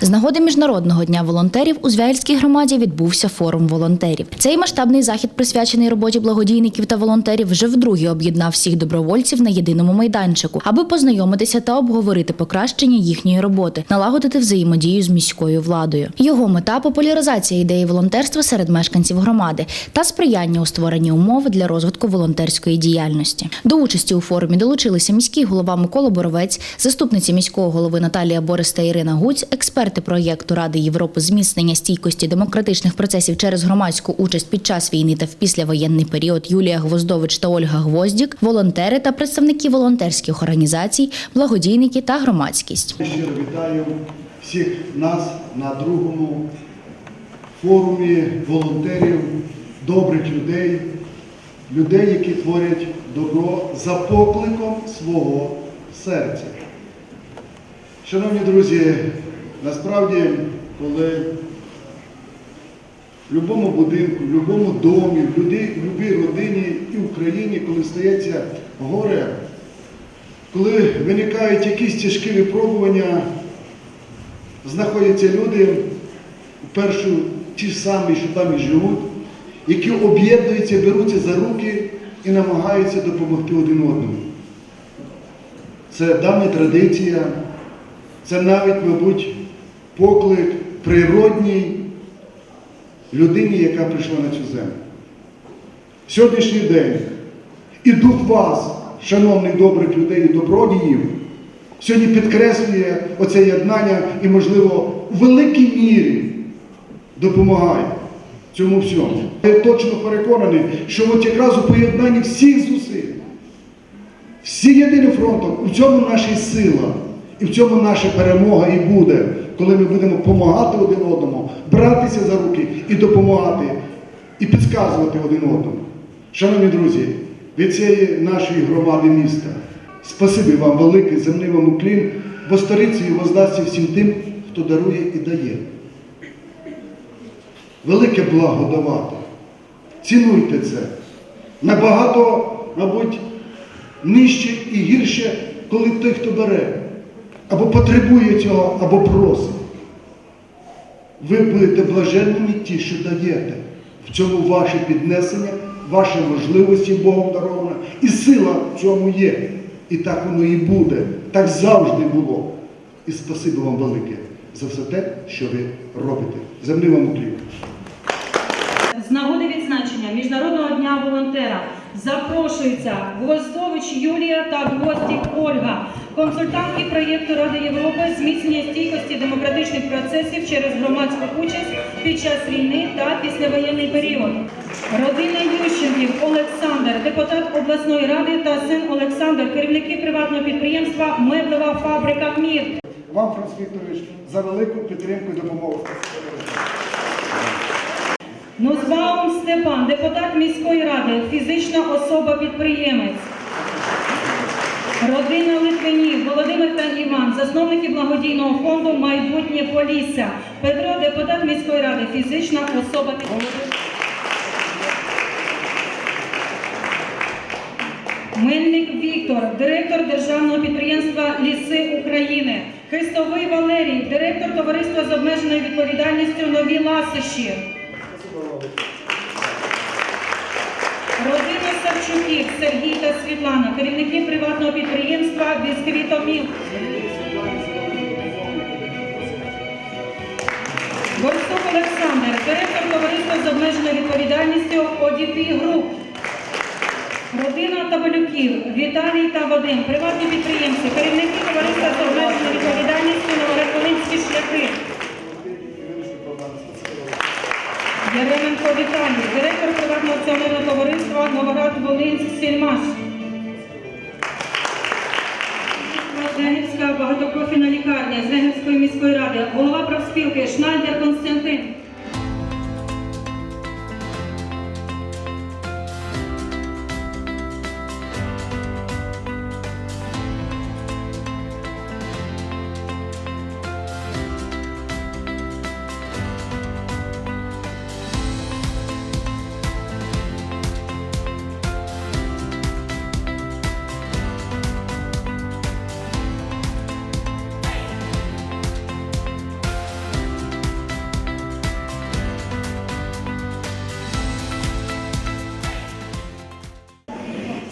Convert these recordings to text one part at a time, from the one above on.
З нагоди міжнародного дня волонтерів у Звягільській громаді відбувся форум волонтерів. Цей масштабний захід, присвячений роботі благодійників та волонтерів, вже вдруге об'єднав всіх добровольців на єдиному майданчику, аби познайомитися та обговорити покращення їхньої роботи, налагодити взаємодію з міською владою. Його мета популяризація ідеї волонтерства серед мешканців громади та сприяння у створенні умов для розвитку волонтерської діяльності. До участі у форумі долучилися міський голова Микола Боровець, заступниці міського голови Наталія Бориста Ірина Гуць, експерти проєкту Ради Європи зміцнення стійкості демократичних процесів через громадську участь під час війни та в післявоєнний період Юлія Гвоздович та Ольга Гвоздік, волонтери та представники волонтерських організацій, благодійники та громадськість. Щиро вітаю всіх нас на другому форумі волонтерів, добрих людей, людей, які творять добро за покликом свого серця. Шановні друзі, насправді, коли в будь-якому будинку, в будь-якому домі, в будь-якій родині і в Україні, коли стається горе, коли виникають якісь тяжкі випробування, знаходяться люди, першу ті самі, що там і живуть, які об'єднуються, беруться за руки і намагаються допомогти один одному. Це давня традиція, це навіть, мабуть, поклик природній людині, яка прийшла на цю землю. Сьогоднішній день і дух вас, шановних добрих людей і добродіїв, сьогодні підкреслює оце єднання і, можливо, у великій мірі допомагає цьому всьому. Я точно переконаний, що от якраз у поєднанні всіх зусиль, всі єдиним фронтом, у цьому наша сила, і в цьому наша перемога і буде, коли ми будемо допомагати один одному, братися за руки і допомагати, і підказувати один одному. Шановні друзі, від цієї нашої громади міста, спасибі вам велике, земний вам уклін, бо сторицею воздасться всім тим, хто дарує і дає. Велике благо давати. Цінуйте це. Набагато, мабуть, нижче і гірше, коли той, хто бере, або потребує цього, або просить. Ви будете блаженними ті, що даєте. В цьому ваше піднесення, ваші можливості Богом дарована. І сила в цьому є. І так воно і буде. Так завжди було. І спасибі вам велике за все те, що ви робите. Землі вам уклін. З нагоди відзначення Міжнародного дня волонтера запрошується Гвоздович Юлія та Гвоздік Ольга, консультантки проєкту Ради Європи зміцнення стійкості демократичних процесів через громадську участь під час війни та післявоєнний період. Родина Ющенків Олександр, депутат обласної ради та син Олександр, керівники приватного підприємства Меблева фабрика Мір. Вам, Франц Вікторович, за велику підтримку і допомогу. Нузваум Степан, депутат міської ради, фізична особа-підприємець. Родина Литвинів, Володимир та Іван, засновники благодійного фонду Майбутнє Полісся. Петро, депутат міської ради, фізична особа підприємець. Мельник Віктор, директор державного підприємства Ліси України. Христовий Валерій, директор товариства з обмеженою відповідальністю Нові Ласощі. Родина Савчуків, Сергій та Світлана, керівники приватного підприємства Бісквітоміл. Борсук Олександр, директор товариства з обмеженою відповідальністю ОДП Груп. Родина Табалюків, Віталій та Вадим, приватні підприємці, керівники товариства з обмеженою відповідальністю Новоград-Волинські шляхи. Яременко Віталій, директор приватного акціонерного товариства Новоград-Волинськ Сільмаш. Знегівська багатопрофільна лікарня Знегівської міської ради, голова профспілки Шнайдер Константин.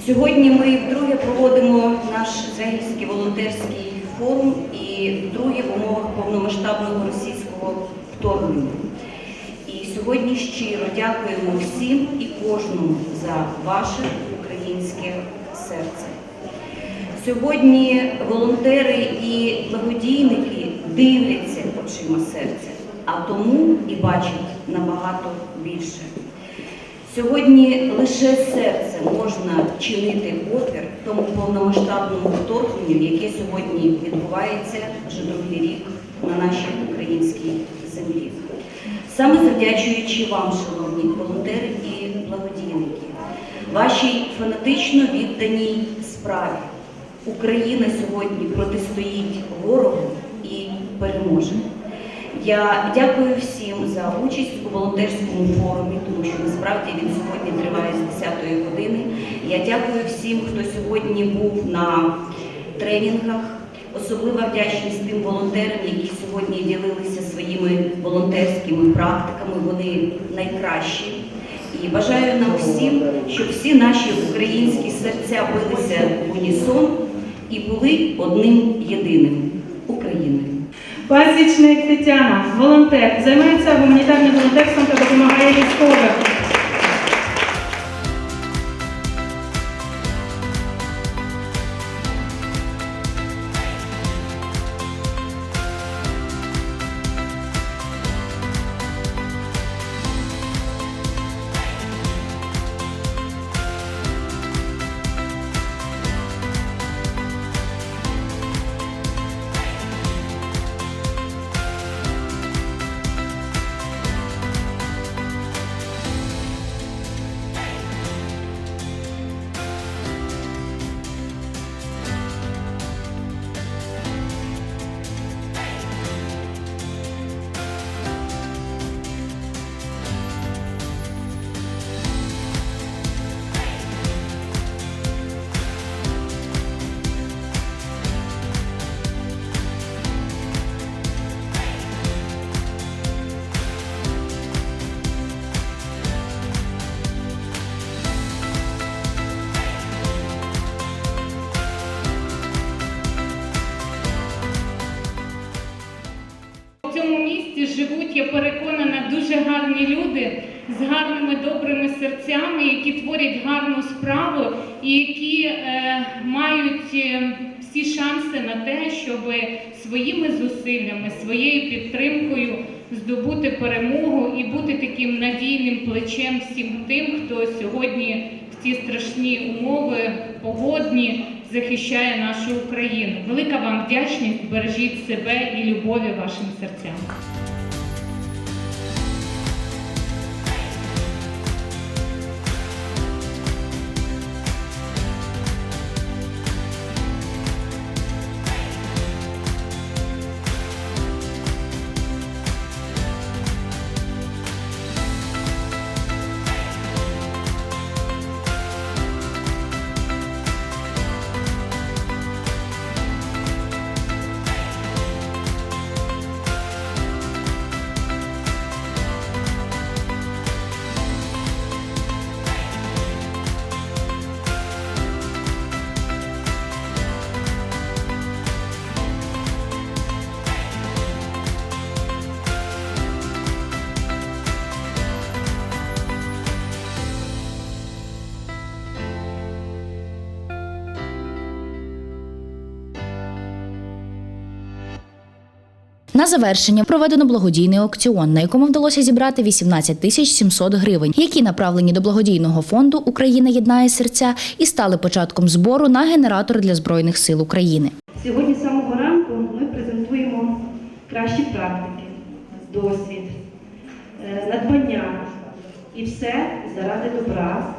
Сьогодні ми вдруге проводимо наш Звягільський волонтерський форум і вдруге в умовах повномасштабного російського вторгнення. І сьогодні щиро дякуємо всім і кожному за ваше українське серце. Сьогодні волонтери і благодійники дивляться очима серця, а тому і бачать набагато більше. Сьогодні лише серце можна чинити опір тому повномасштабному вторгненню, яке сьогодні відбувається вже другий рік на нашій українській землі. Саме завдячуючи вам, шановні волонтери і благодійники, вашій фанатично відданій справі. Україна сьогодні протистоїть ворогу і переможе. Я дякую всім за участь у волонтерському форумі, тому що насправді він сьогодні триває з 10-ї години. Я дякую всім, хто сьогодні був на тренінгах. Особлива вдячність тим волонтерам, які сьогодні ділилися своїми волонтерськими практиками. Вони найкращі. І бажаю нам всім, щоб всі наші українські серця билися в унісон і були одним єдиним Україною. Пасічник Тетяна, волонтер, займається гуманітарним волонтерством та допомагає військовим. З гарними добрими серцями, які творять гарну справу і які е, мають е, всі шанси на те, щоб своїми зусиллями, своєю підтримкою здобути перемогу і бути таким надійним плечем всім тим, хто сьогодні в ці страшні умови погодні захищає нашу Україну. Велика вам вдячність, бережіть себе і любові вашим серцям. Завершення проведено благодійний аукціон, на якому вдалося зібрати 18 тисяч 700 гривень, які направлені до благодійного фонду Україна єднає серця і стали початком збору на генератор для збройних сил України. Сьогодні з самого ранку ми презентуємо кращі практики, досвід, е, надбання і все заради добра,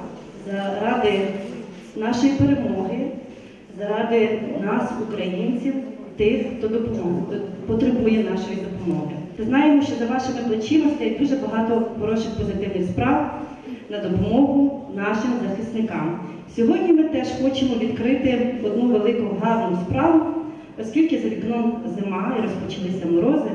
заради нашої перемоги, заради нас, українців, тих, хто допомог, потребує нашої допомоги. Знаємо, що за вашими плечима стоять дуже багато хороших позитивних справ на допомогу нашим захисникам. Сьогодні ми теж хочемо відкрити одну велику гарну справу, оскільки за вікном зима і розпочалися морози.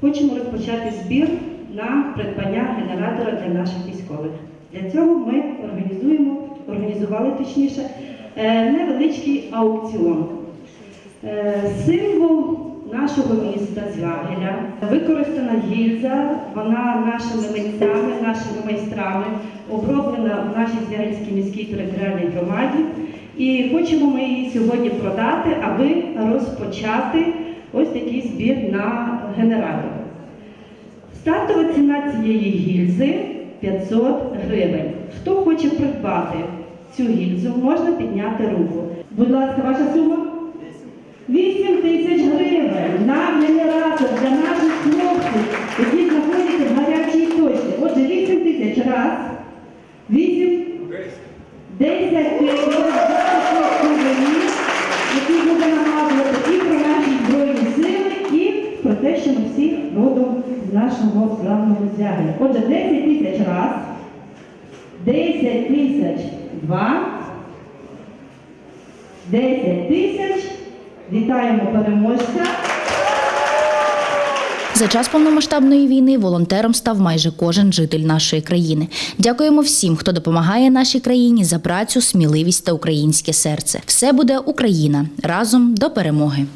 Хочемо розпочати збір на придбання генератора для наших військових. Для цього ми організуємо організували точніше, е, невеличкий аукціон. Е, Символ нашого міста Звягеля. Використана гільза, вона нашими митцями, нашими майстрами оброблена в нашій Звягельській міській територіальній громаді. І хочемо ми її сьогодні продати, аби розпочати ось такий збір на генератор. Стартова ціна цієї гільзи 500 гривень. Хто хоче придбати цю гільзу, можна підняти руку. Будь ласка, ваша сума? 8 тисяч гривень на генератор для наших хлопців, які знаходяться в гарячій точці. Отже, 8 тисяч раз, 8, 10 тисяч гривень, які буде нагадувати і про наші збройні сили, і про те, що ми всі родом з нашого славного звягеля. Отже, 10 тисяч раз, 10 тисяч два, 10 тисяч. Вітаємо переможця. За час повномасштабної війни волонтером став майже кожен житель нашої країни. Дякуємо всім, хто допомагає нашій країні за працю, сміливість та українське серце. Все буде Україна разом до перемоги.